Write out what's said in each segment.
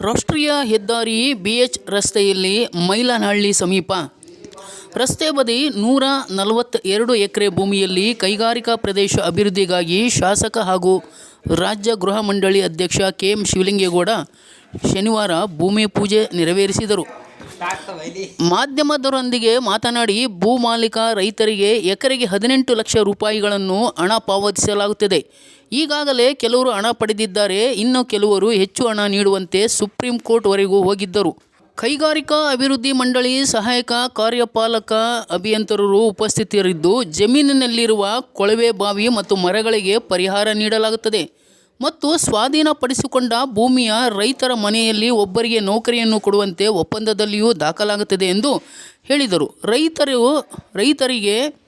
ರಾಷ್ಟ್ರೀಯ ಹೆದ್ದಾರಿ ಬಿಎಚ್ ರಸ್ತೆಯಲ್ಲಿ ಮೈಲನಹಳ್ಳಿ ಸಮೀಪ. ರಸ್ತೆ ಬದಿ ನೂರ ನಲವತ್ತೆರಡು ಎಕರೆ ಭೂಮಿಯಲ್ಲಿ ಕೈಗಾರಿಕಾ ಪ್ರದೇಶ ಅಭಿವೃದ್ಧಿಗಾಗಿ ಶಾಸಕ ಹಾಗೂ ರಾಜ್ಯ ಗೃಹ ಮಂಡಳಿ ಅಧ್ಯಕ್ಷ ಕೆ ಎಂ ಶಿವಲಿಂಗೇಗೌಡ ಶನಿವಾರ ಭೂಮಿ ಪೂಜೆ ನೆರವೇರಿಸಿದರು. ಮಾಧ್ಯಮದವರೊಂದಿಗೆ ಮಾತನಾಡಿ ಭೂ ಮಾಲೀಕ ರೈತರಿಗೆ ಎಕರೆಗೆ ಹದಿನೆಂಟು ಲಕ್ಷ ರೂಪಾಯಿಗಳನ್ನು ಹಣ ಪಾವತಿಸಲಾಗುತ್ತದೆ. ಈಗಾಗಲೇ ಕೆಲವರು ಹಣ ಪಡೆದಿದ್ದಾರೆ. ಇನ್ನು ಕೆಲವರು ಹೆಚ್ಚು ಹಣ ನೀಡುವಂತೆ ಸುಪ್ರೀಂ ಕೋರ್ಟ್ವರೆಗೂ ಹೋಗಿದ್ದರು. ಕೈಗಾರಿಕಾ ಅಭಿವೃದ್ಧಿ ಮಂಡಳಿ ಸಹಾಯಕ ಕಾರ್ಯಪಾಲಕ ಅಭಿಯಂತರರು ಉಪಸ್ಥಿತರಿದ್ದು, ಜಮೀನಿನಲ್ಲಿರುವ ಕೊಳವೆ ಬಾವಿ ಮತ್ತು ಮರಗಳಿಗೆ ಪರಿಹಾರ ನೀಡಲಾಗುತ್ತದೆ. ಮತ್ತು ಸ್ವಾಧೀನಪಡಿಸಿಕೊಂಡ ಭೂಮಿಯ ರೈತರ ಮನೆಯಲ್ಲಿ ಒಬ್ಬರಿಗೆ ನೌಕರಿಯನ್ನು ಕೊಡುವಂತೆ ಒಪ್ಪಂದದಲ್ಲಿಯೂ ದಾಖಲಾಗುತ್ತದೆ ಎಂದು ಹೇಳಿದರು. ರೈತರು, ರೈತರಿಗೆ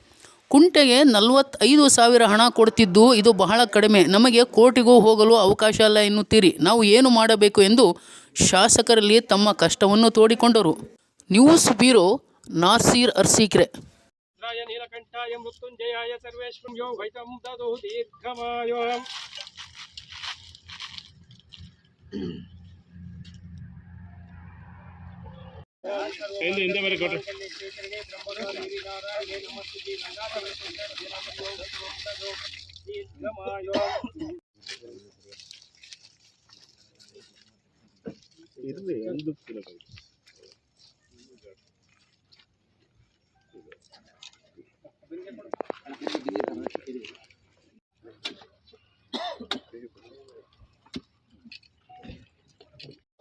ಕುಂಟೆಗೆ ನಲವತ್ತೈದು ಸಾವಿರ ಹಣ ಕೊಡ್ತಿದ್ದು ಇದು ಬಹಳ ಕಡಿಮೆ. ನಮಗೆ ಕೋರ್ಟಿಗೂ ಹೋಗಲು ಅವಕಾಶ ಅಲ್ಲ ಎನ್ನುತ್ತೀರಿ. ನಾವು ಏನು ಮಾಡಬೇಕು ಎಂದು ಶಾಸಕರಲ್ಲಿ ತಮ್ಮ ಕಷ್ಟವನ್ನು ತೋಡಿಕೊಂಡರು. News bureau Naseer Arsikere. ಹಿಂದೆ ಹಿಂದೆ ಬರೀ ಕೊಟ್ರಿ ದೀರ್ಘಮಾಯೋ ಇರ್ಲಿ ಒಂದು ಕಿಲೋ